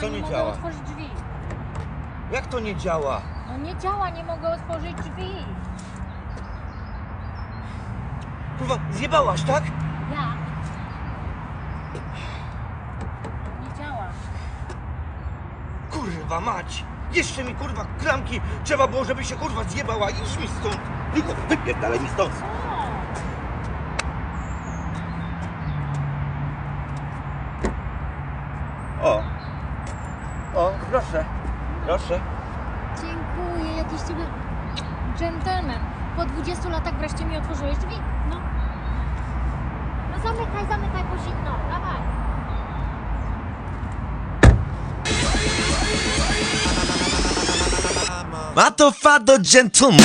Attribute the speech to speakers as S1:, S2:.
S1: Co
S2: nie,
S1: nie
S2: mogę
S1: działa?
S2: otworzyć drzwi.
S1: Jak to nie działa?
S2: No nie działa, nie mogę otworzyć drzwi.
S1: Kurwa, zjebałaś, tak?
S2: Ja. Nie działa.
S1: Kurwa mać! Jeszcze mi kurwa klamki trzeba było, żeby się kurwa zjebała. Idź mi stąd! Tylko wypierdalaj mi stąd!
S2: Co?
S1: O! O, proszę. Proszę.
S2: Dziękuję, jakiś ciebie dżentelmen. Po 20 latach wreszcie mi otworzyłeś drzwi. No. No zamykaj, zamykaj, bo zimno. Dawaj.
S3: Mato Fado Gentleman